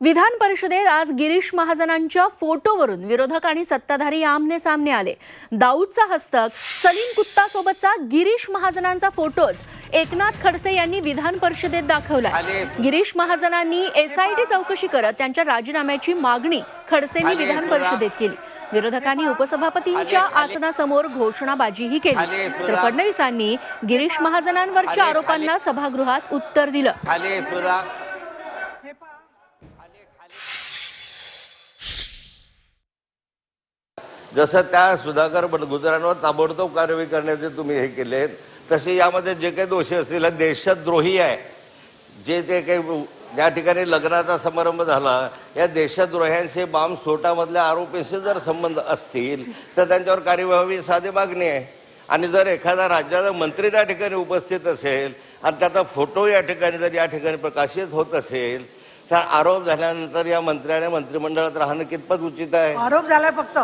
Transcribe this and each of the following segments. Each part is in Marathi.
विधान परिषदेत आज गिरीश महाजनांच्या फोटोवरून विरोधक आणि सत्ताधारी आमने सामने आले. दाऊदचा हस्तक सलीम कुत्ता सोबतचा गिरीश महाजनांचा फोटोच एकनाथ खडसे यांनी विधान परिषदेत दाखवला. गिरीश महाजनांनी एसआयटी चौकशी करत त्यांच्या राजीनाम्याची मागणी खडसेंनी विधान परिषदेत केली. विरोधकांनी उपसभापतींच्या आसनासमोर घोषणाबाजीही केली. तर फडणवीसांनी गिरीश महाजनांवरच्या आरोपांना सभागृहात उत्तर दिलं. जसं त्या सुधाकर बडगुजरांवर ताबडतोब कारवाई करण्याचे तुम्ही हे केलेत तसे यामध्ये जे काही दोषी असतील देशद्रोही आहे. जे जे काही ज्या ठिकाणी लग्नाचा समारंभ झाला या देशद्रोह्यांशी बाम स्फोटामधल्या आरोपीशी जर संबंध असतील तर त्यांच्यावर कार्यवाही व्हावी साधी मागणी आहे. आणि जर एखादा राज्याचा मंत्री त्या ठिकाणी उपस्थित असेल आणि त्याचा फोटो या ठिकाणी जर या ठिकाणी प्रकाशित होत असेल तर आरोप झाल्यानंतर या मंत्र्याने मंत्रिमंडळात राहणं कितपत उचित आहे? आरोप झालाय फक्त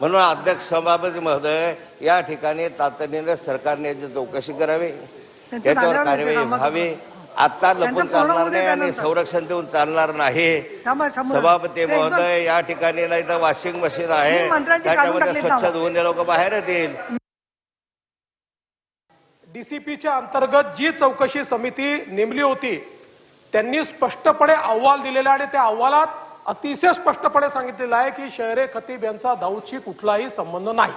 म्हणून अध्यक्ष सभापती महोदय या ठिकाणी तातडीने सरकारने याची चौकशी करावी त्यांचं याच्यावर झाल्यावर कार्यवाही व्हावी आता लपून चालणार नाही आणि. संरक्षण देऊन चालणार नाही. सभापती महोदय या ठिकाणी नाही तर वॉशिंग मशीन आहे त्याच्यामध्ये स्वच्छ. धुवून लोक बाहेर येतील डीसीपीच्या अंतर्गत जी चौकशी समिती नेमली होती त्यांनी स्पष्टपणे अहवाल दिलेला आणि त्या अहवालात अतिशय स्पष्टपणे सांगितलेलं आहे की शहरे खतीब यांचा दाऊदशी कुठलाही संबंध नाही.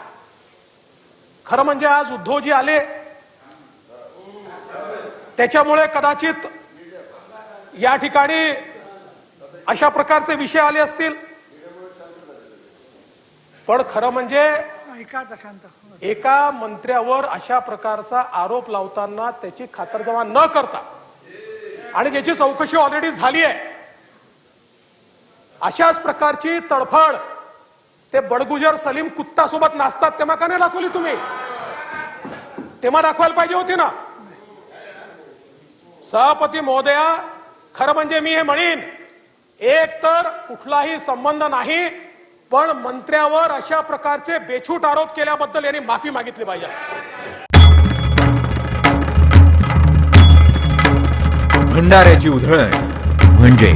खरं म्हणजे आज उद्धवजी आले. त्याच्यामुळे कदाचित या ठिकाणी अशा प्रकारचे विषय आले असतील. पण खरं म्हणजे एका मंत्र्यावर अशा प्रकारचा आरोप लावताना त्याची खातरजमा न करता आणि ज्याची चौकशी ऑलरेडी झाली आहे अशाच प्रकारची तडफड ते बडगुजर सलीम कुत्ता सोबत नाचतात तेव्हा का नाही दाखवली तुम्ही? तेव्हा दाखवायला पाहिजे होती ना? सभापती महोदया खरं म्हणजे मी हे म्हणीन एक तर कुठलाही संबंध नाही पण मंत्र्यावर अशा प्रकारचे बेछूट आरोप केल्याबद्दल यांनी माफी मागितली पाहिजे. भंडाऱ्याची उधळण म्हणजे